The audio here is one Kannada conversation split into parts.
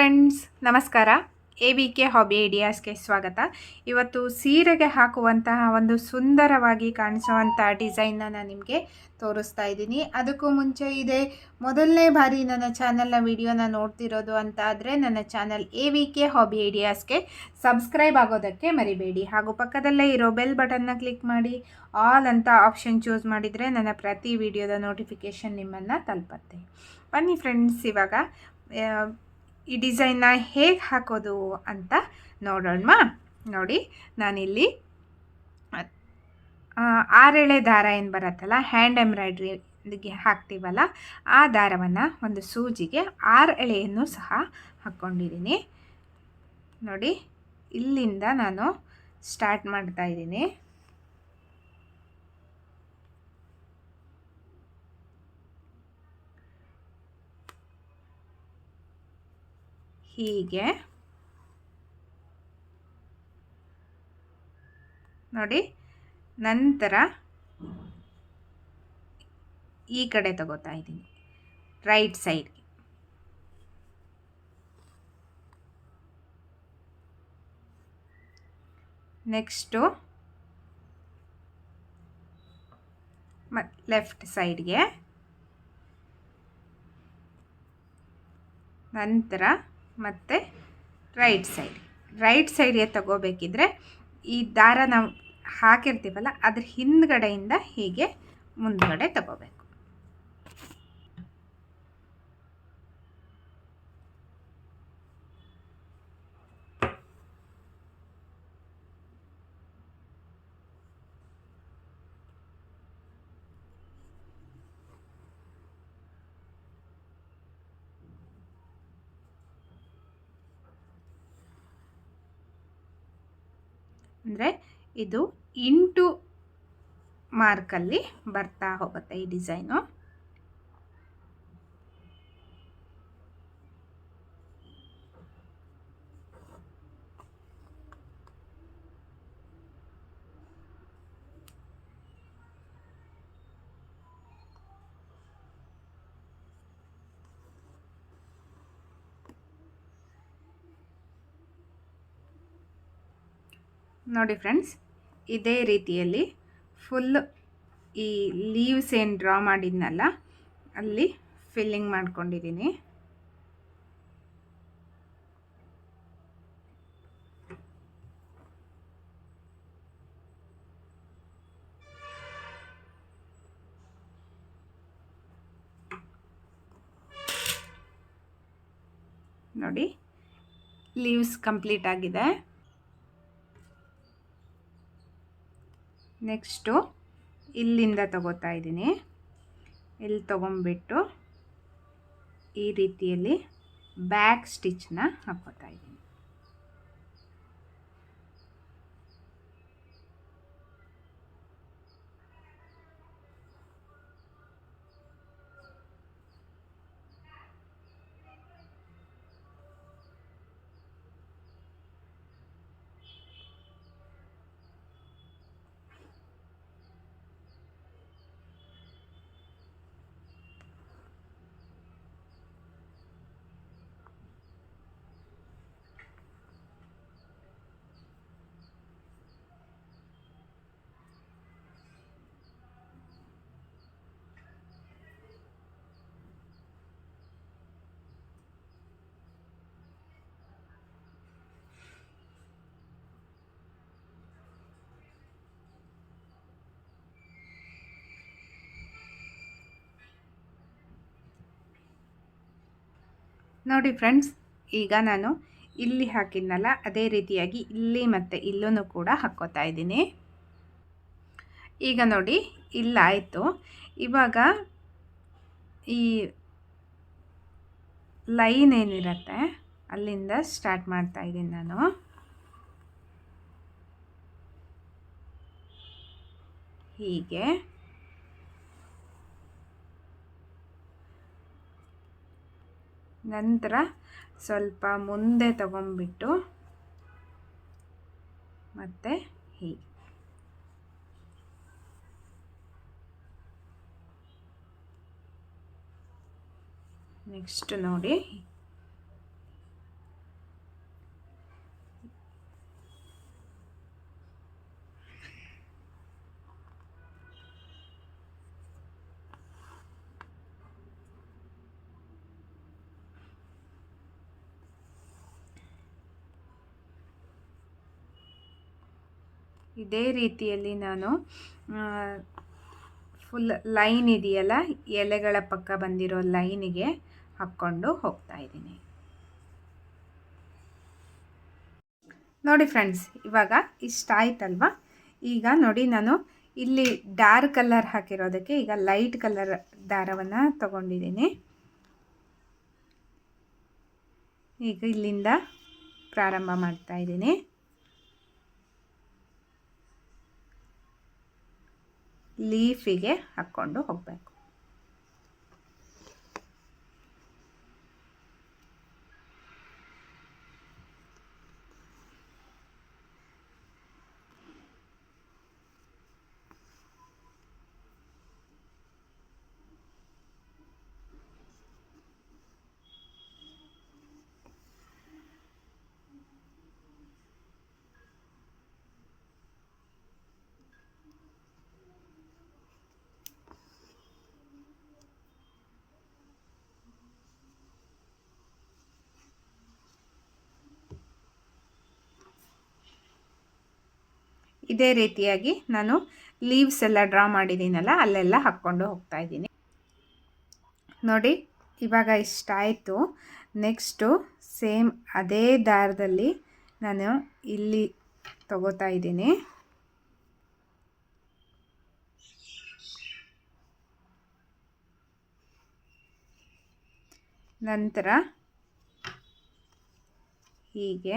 ಫ್ರೆಂಡ್ಸ್ ನಮಸ್ಕಾರ. ಎ ವಿ ಕೆ ಹಾಬಿ ಐಡಿಯಾಸ್ಗೆ ಸ್ವಾಗತ. ಇವತ್ತು ಸೀರೆಗೆ ಹಾಕುವಂತಹ ಒಂದು ಸುಂದರವಾಗಿ ಕಾಣಿಸುವಂಥ ಡಿಸೈನ್ನ ನಾನು ನಿಮಗೆ ತೋರಿಸ್ತಾ ಇದ್ದೀನಿ. ಅದಕ್ಕೂ ಮುಂಚೆ ಇದೆ ಮೊದಲನೇ ಬಾರಿ ನನ್ನ ಚಾನಲ್ನ ವಿಡಿಯೋನ ನೋಡ್ತಿರೋದು ಅಂತ ಆದರೆ ನನ್ನ channel A V K hobby ಐಡಿಯಾಸ್ಗೆ subscribe ಆಗೋದಕ್ಕೆ ಮರಿಬೇಡಿ. ಹಾಗೂ ಪಕ್ಕದಲ್ಲೇ ಇರೋ ಬೆಲ್ ಬಟನ್ನ ಕ್ಲಿಕ್ ಮಾಡಿ ಆಲ್ ಅಂತ ಆಪ್ಷನ್ ಚೂಸ್ ಮಾಡಿದರೆ ನನ್ನ ಪ್ರತಿ ವಿಡಿಯೋದ ನೋಟಿಫಿಕೇಷನ್ ನಿಮ್ಮನ್ನು ತಲುಪತ್ತೆ. ಬನ್ನಿ ಫ್ರೆಂಡ್ಸ್ ಇವಾಗ ಈ ಡಿಸೈನ್ನ ಹೇಗೆ ಹಾಕೋದು ಅಂತ ನೋಡೋಣ ನೋಡಿ, ನಾನಿಲ್ಲಿ ಆರೆಳೆ ದಾರ ಏನು ಬರುತ್ತಲ್ಲ ಹ್ಯಾಂಡ್ ಎಂಬ್ರಾಯ್ಡ್ರಿಗೆ ಹಾಕ್ತೀವಲ್ಲ, ಆ ದಾರವನ್ನು ಒಂದು ಸೂಜಿಗೆ ಆರು ಎಳೆಯನ್ನು ಸಹ ಹಾಕ್ಕೊಂಡಿದ್ದೀನಿ ನೋಡಿ, ಇಲ್ಲಿಂದ ನಾನು ಸ್ಟಾರ್ಟ್ ಮಾಡ್ತಾ ಇದ್ದೀನಿ. ಹೀಗೆ. ನೋಡಿ ನಂತರ ಈ ಕಡೆ ತಗೋತಾ ಇದ್ದೀನಿ. ರೈಟ್ ಸೈಡ್ಗೆ ನೆಕ್ಸ್ಟು ಮತ್ತು ಲೆಫ್ಟ್ ಸೈಡ್ಗೆ. ನಂತರ ಮತ್ತೆ ರೈಟ್ ಸೈಡ್ ರೈಟ್ ಸೈಡ್ಗೆ ತಗೋಬೇಕಿದ್ರೆ ಈ ದಾರ ನಾವು ಹಾಕಿರ್ತೀವಲ್ಲ, ಅದ್ರ ಹಿಂದ್ಗಡೆಯಿಂದ ಹೀಗೆ ಮುಂದುಗಡೆ ತಗೋಬೇಕು. ಅಂದರೆ ಇದು ಇಂಟು ಮಾರ್ಕಲ್ಲಿ ಬರ್ತಾ ಹೋಗುತ್ತೆ ಈ ಡಿಸೈನು. ನೋಡಿ ಫ್ರೆಂಡ್ಸ್, ಇದೇ ರೀತಿಯಲ್ಲಿ ಫುಲ್ ಈ ಲೀವ್ಸ್ ಏನು ಡ್ರಾ ಮಾಡಿದ್ನಲ್ಲ, ಅಲ್ಲಿ ಫಿಲ್ಲಿಂಗ್ ಮಾಡ್ಕೊಂಡಿದ್ದೀನಿ. ನೋಡಿ ಲೀವ್ಸ್ ಕಂಪ್ಲೀಟ್ ಆಗಿದೆ. ನೆಕ್ಸ್ಟು ಇಲ್ಲಿಂದ ತಗೋತಾ ಇದ್ದೀನಿ. ಇಲ್ಲಿ ತೊಗೊಂಬಿಟ್ಟು ಈ ರೀತಿಯಲ್ಲಿ ಬ್ಯಾಕ್ ಸ್ಟಿಚ್ನ ಹಾಕ್ಕೋತಾ ಇದ್ದೀನಿ. ನೋಡಿ ಫ್ರೆಂಡ್ಸ್, ಈಗ ನಾನು ಇಲ್ಲಿ ಹಾಕಿದ್ನಲ್ಲ, ಅದೇ ರೀತಿಯಾಗಿ ಇಲ್ಲಿ ಮತ್ತು ಇಲ್ಲೂ ಕೂಡ ಹಾಕ್ಕೋತಾ ಇದ್ದೀನಿ. ಈಗ ನೋಡಿ, ಇಲ್ಲಾಯಿತು. ಇವಾಗ ಈ ಲೈನ್ ಏನಿರುತ್ತೆ, ಅಲ್ಲಿಂದ ಸ್ಟಾರ್ಟ್ ಮಾಡ್ತಾ ಇದ್ದೀನಿ ನಾನು. ಹೀಗೆ. ನಂತರ ಸ್ವಲ್ಪ ಮುಂದೆ ತಗೊಂಡ್ಬಿಟ್ಟು ಮತ್ತೆ ಹೀಗೆ. ನೆಕ್ಸ್ಟ್ ನೋಡಿ. ಇದೇ ರೀತಿಯಲ್ಲಿ ನಾನು ಫುಲ್ ಲೈನ್ ಇದೆಯಲ್ಲ, ಎಲೆಗಳ ಪಕ್ಕ ಬಂದಿರೋ ಲೈನಿಗೆ ಹಾಕ್ಕೊಂಡು ಹೋಗ್ತಾ ಇದ್ದೀನಿ. ನೋಡಿ ಫ್ರೆಂಡ್ಸ್ ಇವಾಗ ಇಷ್ಟ ಆಯ್ತಲ್ವಾ? ಈಗ ನೋಡಿ ನಾನು ಇಲ್ಲಿ ಡಾರ್ಕ್ ಕಲರ್ ಹಾಕಿರೋದಕ್ಕೆ ಈಗ ಲೈಟ್ ಕಲರ್ ದಾರವನ್ನು ತಗೊಂಡಿದ್ದೀನಿ. ಈಗ ಇಲ್ಲಿಂದ ಪ್ರಾರಂಭ ಮಾಡ್ತಾ ಇದ್ದೀನಿ. ಲೀಫಿಗೆ ಹಾಕ್ಕೊಂಡು ಹೋಗಬೇಕು. ಇದೇ ರೀತಿಯಾಗಿ ನಾನು ಲೀವ್ಸ್ ಎಲ್ಲ ಡ್ರಾ ಮಾಡಿದ್ದೀನಲ್ಲ, ಅಲ್ಲೆಲ್ಲ ಹಾಕ್ಕೊಂಡು ಹೋಗ್ತಾ ಇದ್ದೀನಿ. ನೋಡಿ, ಇವಾಗ ಇಷ್ಟ ಆಯಿತು ನೆಕ್ಸ್ಟು ಸೇಮ್ ಅದೇ ದಾರದಲ್ಲಿ ನಾನು ಇಲ್ಲಿ ತಗೋತಾ ಇದ್ದೀನಿ. ನಂತರ ಹೀಗೆ.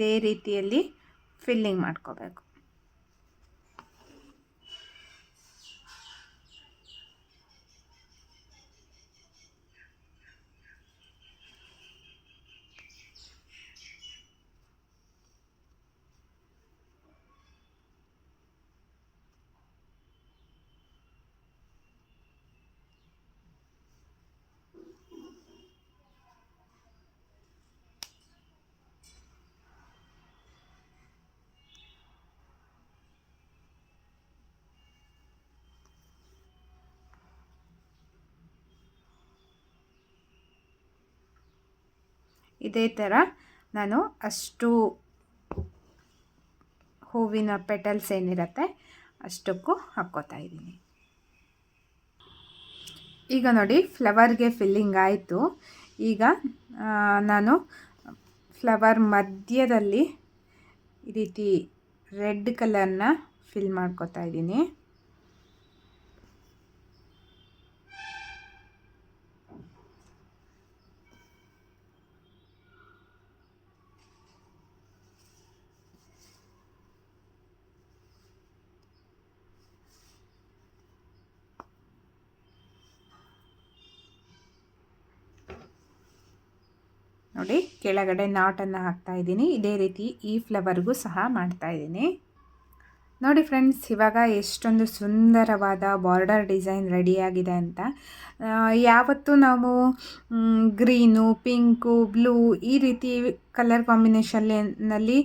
ಇದೇ ರೀತಿಯಲ್ಲಿ ಫಿಲ್ಲಿಂಗ್ ಮಾಡ್ಕೋಬೇಕು. ಇದೇ ಥರ ನಾನು ಅಷ್ಟು ಹೂವಿನ ಪೆಟಲ್ಸ್ ಏನಿರುತ್ತೆ ಅಷ್ಟಕ್ಕೂ ಹಾಕ್ಕೋತಾ ಇದ್ದೀನಿ. ಈಗ ನೋಡಿ, ಫ್ಲವರ್ಗೆ ಫಿಲ್ಲಿಂಗ್ ಆಯಿತು. ಈಗ ನಾನು ಫ್ಲವರ್ ಮಧ್ಯದಲ್ಲಿ ಈ ರೀತಿ ರೆಡ್ ಕಲರ್ನ ಫಿಲ್ ಮಾಡ್ಕೋತಾ ಇದ್ದೀನಿ. ನೋಡಿ, ಕೆಳಗಡೆ ನಾಟನ್ನು ಹಾಕ್ತಾ ಇದ್ದೀನಿ. ಇದೇ ರೀತಿ ಈ ಫ್ಲವರ್ಗೂ ಸಹ ಮಾಡ್ತಾ ಇದ್ದೀನಿ. ನೋಡಿ ಫ್ರೆಂಡ್ಸ್ ಇವಾಗ ಎಷ್ಟೊಂದು ಸುಂದರವಾದ ಬಾರ್ಡರ್ ಡಿಸೈನ್ ರೆಡಿಯಾಗಿದೆ ಅಂತ. ಯಾವತ್ತೂ ನಾವು ಗ್ರೀನು ಪಿಂಕು ಬ್ಲೂ ಈ ರೀತಿ ಕಲರ್ ಕಾಂಬಿನೇಷನ್ನಲ್ಲಿ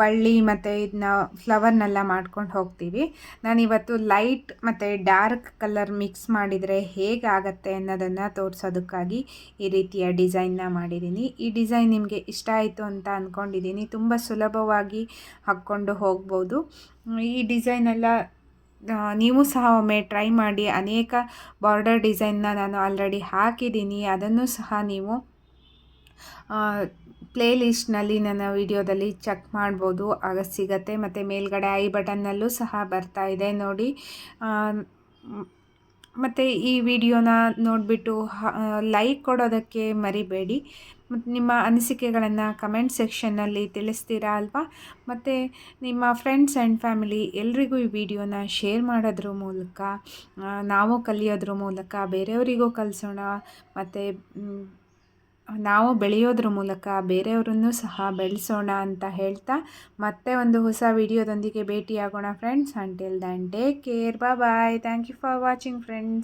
ಬಳ್ಳಿ ಮತ್ತು ಇದನ್ನ ಫ್ಲವರ್ನೆಲ್ಲ ಮಾಡ್ಕೊಂಡು ಹೋಗ್ತೀವಿ. ನಾನಿವತ್ತು ಲೈಟ್ ಮತ್ತು ಡಾರ್ಕ್ ಕಲರ್ ಮಿಕ್ಸ್ ಮಾಡಿದರೆ ಹೇಗಾಗತ್ತೆ ಅನ್ನೋದನ್ನು ತೋರಿಸೋದಕ್ಕಾಗಿ ಈ ರೀತಿಯ ಡಿಸೈನ್ನ ಮಾಡಿದ್ದೀನಿ. ಈ ಡಿಸೈನ್ ನಿಮಗೆ ಇಷ್ಟ ಆಯಿತು ಅಂತ ಅಂದ್ಕೊಂಡಿದ್ದೀನಿ ತುಂಬ ಸುಲಭವಾಗಿ ಹಾಕ್ಕೊಂಡು ಹೋಗ್ಬೋದು. ಈ ಡಿಸೈನೆಲ್ಲ ನೀವು ಸಹ ಒಮ್ಮೆ ಟ್ರೈ ಮಾಡಿ. ಅನೇಕ ಬಾರ್ಡರ್ ಡಿಸೈನ್ನ ನಾನು ಆಲ್ರೆಡಿ ಹಾಕಿದ್ದೀನಿ. ಅದನ್ನು ಸಹ ನೀವು ಪ್ಲೇ ಲಿಸ್ಟ್ನಲ್ಲಿ ನನ್ನ ವಿಡಿಯೋದಲ್ಲಿ ಚೆಕ್ ಮಾಡ್ಬೋದು, ಆಗ ಸಿಗತ್ತೆ. ಮತ್ತು ಮೇಲ್ಗಡೆ ಐ ಬಟನ್ನಲ್ಲೂ ಸಹ ಬರ್ತಾ ಇದೆ ನೋಡಿ. ಮತ್ತು ಈ ವಿಡಿಯೋನ ನೋಡಿಬಿಟ್ಟು ಲೈಕ್ ಕೊಡೋದಕ್ಕೆ ಮರಿಬೇಡಿ. ಮತ್ತು ನಿಮ್ಮ ಅನಿಸಿಕೆಗಳನ್ನು ಕಮೆಂಟ್ ಸೆಕ್ಷನ್ನಲ್ಲಿ ತಿಳಿಸ್ತೀರಾ ಅಲ್ವಾ? ಮತ್ತು ನಿಮ್ಮ ಫ್ರೆಂಡ್ಸ್ ಆ್ಯಂಡ್ ಫ್ಯಾಮಿಲಿ ಎಲ್ರಿಗೂ ಈ ವಿಡಿಯೋನ ಶೇರ್ ಮಾಡೋದ್ರ ಮೂಲಕ ನಾವು ಕಲಿಯೋದ್ರ ಮೂಲಕ, ಬೇರೆಯವರಿಗೂ ಕಲಿಸೋಣ. ಮತ್ತು ನಾವು ಬೆಳೆಯೋದ್ರ ಮೂಲಕ ಬೇರೆಯವರನ್ನು ಸಹ ಬೆಳೆಸೋಣ ಅಂತ ಹೇಳ್ತಾ ಮತ್ತೆ ಒಂದು ಹೊಸ ವಿಡಿಯೋದೊಂದಿಗೆ ಭೇಟಿಯಾಗೋಣ friends until then take care bye thank you for watching friends